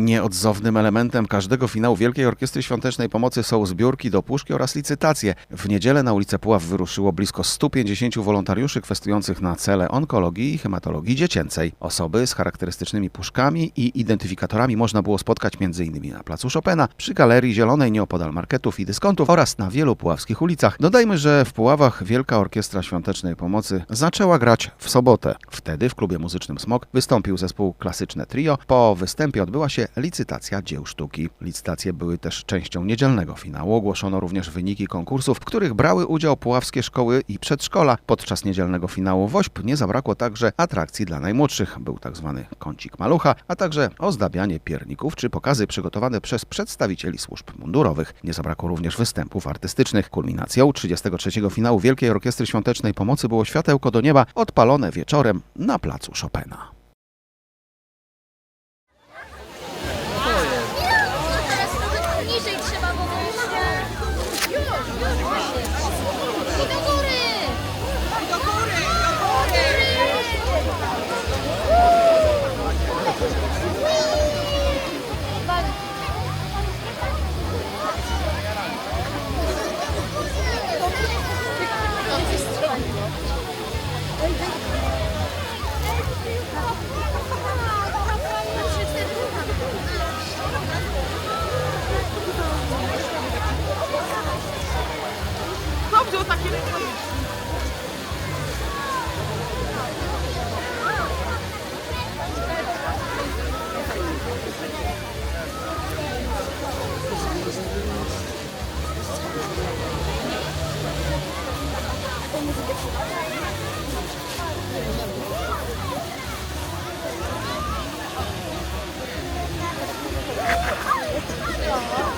Nieodzownym elementem każdego finału Wielkiej Orkiestry Świątecznej Pomocy są zbiórki do puszki oraz licytacje. W niedzielę na ulicę Puław wyruszyło blisko 150 wolontariuszy kwestujących na cele onkologii i hematologii dziecięcej. Osoby z charakterystycznymi puszkami i identyfikatorami można było spotkać m.in. na placu Chopina, przy Galerii Zielonej nieopodal marketów i dyskontów oraz na wielu puławskich ulicach. Dodajmy, że w Puławach Wielka Orkiestra Świątecznej Pomocy zaczęła grać w sobotę. Wtedy w klubie muzycznym Smok wystąpił zespół Klasyczne Trio. Po występie odbyła się licytacja dzieł sztuki. Licytacje były też częścią niedzielnego finału. Ogłoszono również wyniki konkursów, w których brały udział puławskie szkoły i przedszkola. Podczas niedzielnego finału WOŚP nie zabrakło także atrakcji dla najmłodszych. Był tak zwany kącik malucha, a także ozdabianie pierników czy pokazy przygotowane przez przedstawicieli służb mundurowych. Nie zabrakło również występów artystycznych. Kulminacją 33. finału Wielkiej Orkiestry Świątecznej Pomocy było światełko do nieba odpalone wieczorem na placu Chopina.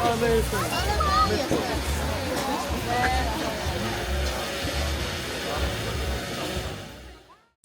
아, 네,